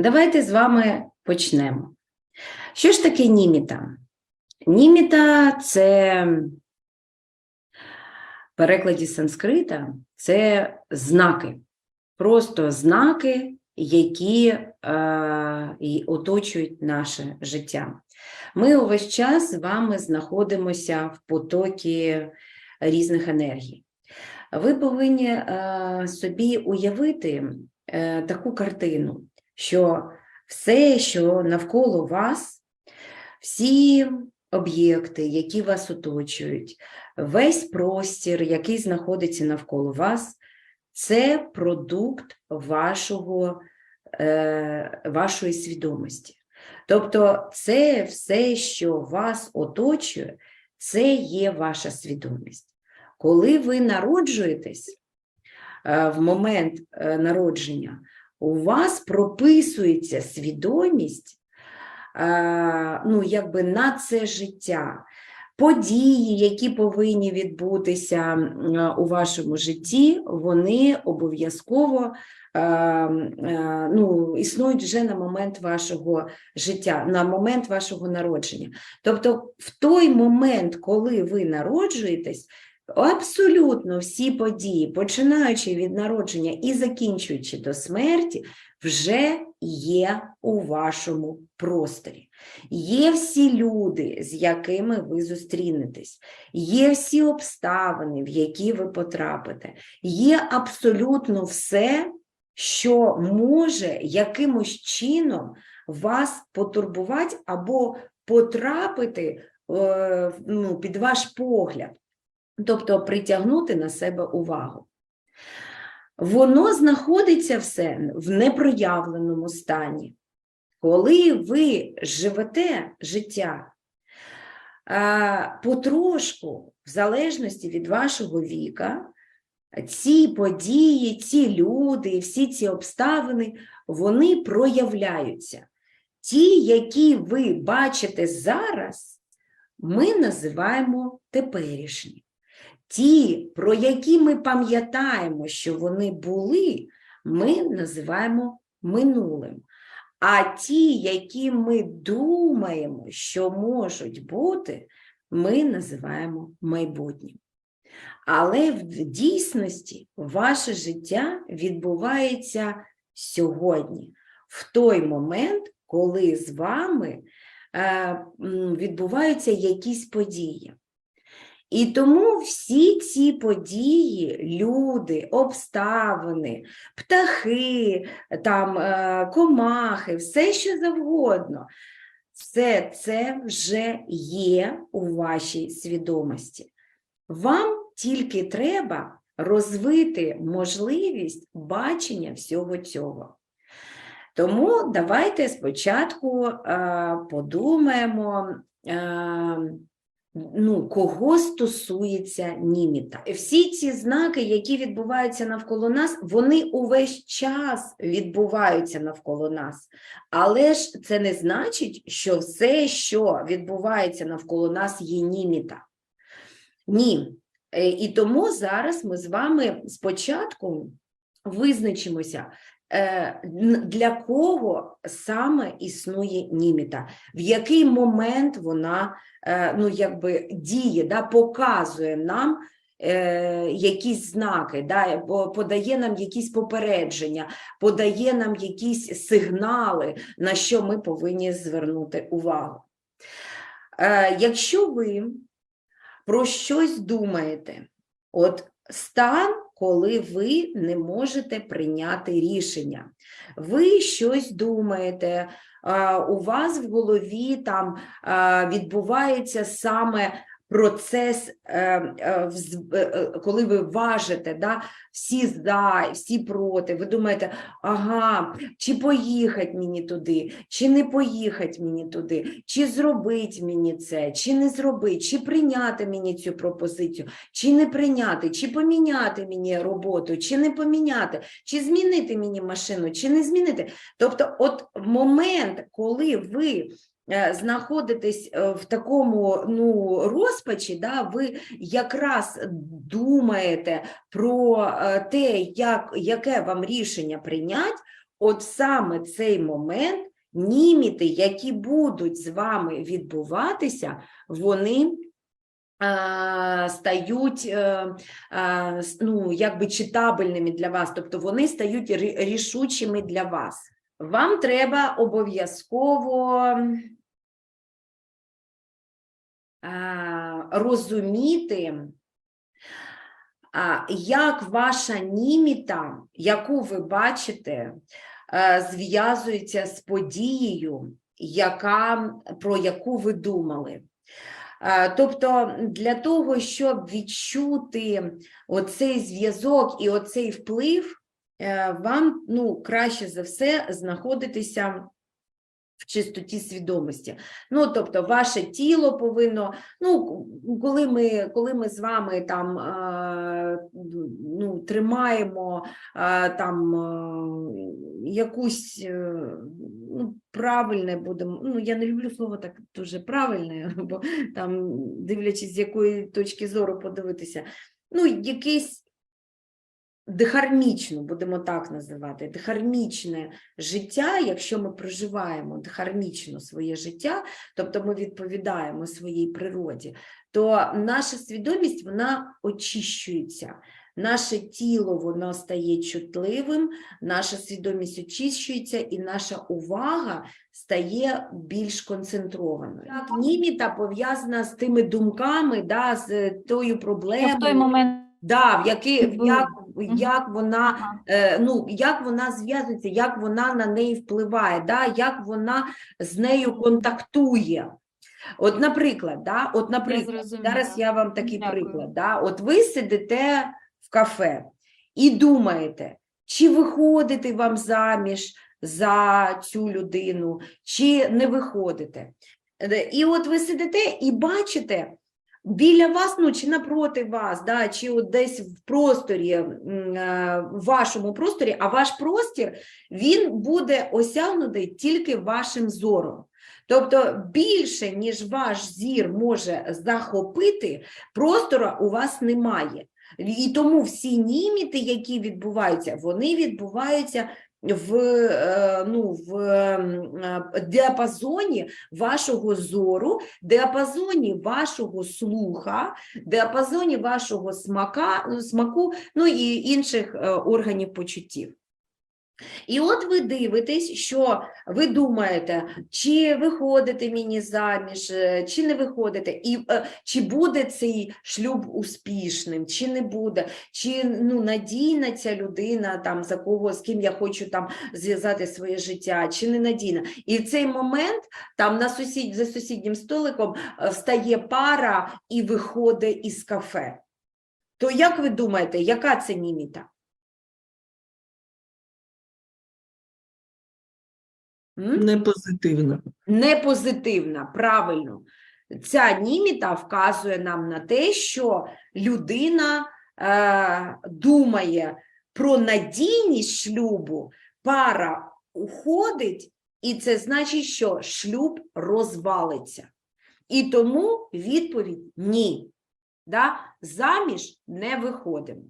Давайте з вами почнемо. Що ж таке німіта? Німіта це в перекладі санскрита це знаки, просто знаки, які е, і оточують наше життя. Ми увесь час з вами знаходимося в потокі різних енергій. Ви повинні е, собі уявити е, таку картину, що все, що навколо вас, всі об'єкти, які вас оточують, весь простір, який знаходиться навколо вас, це продукт вашого, е, вашої свідомості. Тобто, це все, що вас оточує, це є ваша свідомість. Коли ви народжуєтесь е, в момент е, народження, у вас прописується свідомість е, ну, якби на це життя. Події, які повинні відбутися у вашому житті, вони обов'язково е, е, ну, існують вже на момент вашого життя, на момент вашого народження. Тобто, в той момент, коли ви народжуєтесь, абсолютно всі події, починаючи від народження і закінчуючи до смерті, вже є у вашому просторі. Є всі люди, з якими ви зустрінетесь, є всі обставини, в які ви потрапите, є абсолютно все, що може якимось чином вас потурбувати або потрапити е, ну, під ваш погляд, тобто притягнути на себе увагу. Воно знаходиться все в непроявленому стані. Коли ви живете життя потрошку, в залежності від вашого віка, ці події, ці люди, всі ці обставини, вони проявляються. Ті, які ви бачите зараз, ми називаємо теперішні. Ті, про які ми пам'ятаємо, що вони були, ми називаємо минулим. А ті, які ми думаємо, що можуть бути, ми називаємо майбутнім. Але в дійсності ваше життя відбувається сьогодні, в той момент, коли з вами е, відбуваються якісь події. І тому всі ці події, люди, обставини, птахи, там, е, комахи, все що завгодно, все це вже є у вашій свідомості. Вам тільки треба розвити можливість бачення всього цього. Тому давайте спочатку е, подумаємо. Ну, кого стосується німіта. Всі ці знаки, які відбуваються навколо нас, вони увесь час відбуваються навколо нас. Але ж це не значить, що все, що відбувається навколо нас, є німіта. Ні. Е, І тому зараз ми з вами спочатку визначимося, для кого саме існує німіта, в який момент вона е, ну, якби діє, да, показує нам е, якісь знаки, да, подає нам якісь попередження, подає нам якісь сигнали, на що ми повинні звернути увагу. Е, якщо ви про щось думаєте, от стан, коли ви не можете прийняти рішення, ви щось думаєте, у вас в голові там відбувається саме процес, е, е, е, коли ви важите да, всі за, всі проти, ви думаєте, ага, чи поїхати мені туди, чи не поїхати мені туди, чи зробити мені це, чи не зробити, чи прийняти мені цю пропозицію, чи не прийняти, чи поміняти мені роботу, чи не поміняти, чи змінити мені машину, чи не змінити. Тобто, от момент, коли ви знаходитесь е, в такому ну, розпачі, да, ви якраз думаєте про е, те, як, яке вам рішення прийняти, от саме цей момент німіти, які будуть з вами відбуватися, вони е, стають е, е, ну, якби читабельними для вас, тобто вони стають рішучими для вас. Вам треба обов'язково розуміти, як ваша німіта, яку ви бачите, е, зв'язується з подією, яка, про яку ви думали. Е, Тобто для того, щоб відчути оцей зв'язок і оцей вплив, е, вам ну, краще за все знаходитися в чистоті свідомості. Ну, тобто, ваше тіло повинно, ну, коли ми, коли ми з вами там е, ну, тримаємо е, там е, якусь е, ну, правильне будемо, ну, я не люблю слово так дуже правильне, бо там, дивлячись, з якої точки зору подивитися, ну, якийсь дихармічну, будемо так називати, дихармічне життя, якщо ми проживаємо дихармічно своє життя, тобто ми відповідаємо своїй природі, то наша свідомість вона очищується. Наше тіло воно стає чутливим, наша свідомість очищується, і наша увага стає більш концентрованою. Так, німіта пов'язана з тими думками, да, з тою проблемою. Я в той момент Да, в який, в як. Як вона, е, ну, як вона зв'язується, як вона на неї впливає, да, як вона з нею контактує. От, наприклад, да, от, наприклад, зрозуміла. зараз я вам такий Дякую. приклад. Да, от ви сидите в кафе і думаєте, чи виходити вам заміж за цю людину, чи не виходите. Е, І от ви сидите і бачите, біля вас, ну чи напроти вас, да, чи от десь в просторі, е, в вашому просторі, а ваш простір він буде осягнутий тільки вашим зором. Тобто більше, ніж ваш зір може захопити, простору у вас немає. І тому всі німіти, які відбуваються, вони відбуваються в, е, ну, в е, діапазоні вашого зору, діапазоні вашого слуха, діапазоні вашого смака, смаку, ну і інших е, органів почуттів. І от ви дивитесь, що ви думаєте, чи виходите мені заміж, е, чи не виходите, і е, чи буде цей шлюб успішним, чи не буде, чи ну, надійна ця людина, там, за кого, з ким я хочу там зв'язати своє життя, чи не надійна. І в цей момент там на сусід, за сусіднім столиком е, встає пара і виходить із кафе. То як ви думаєте, яка це німіта? М? Не позитивно. не позитивна, правильно. Ця німіта вказує нам на те, що людина е, думає про надійність шлюбу, пара уходить, і це значить, що шлюб розвалиться. І тому відповідь ні. Да? Заміж не виходимо.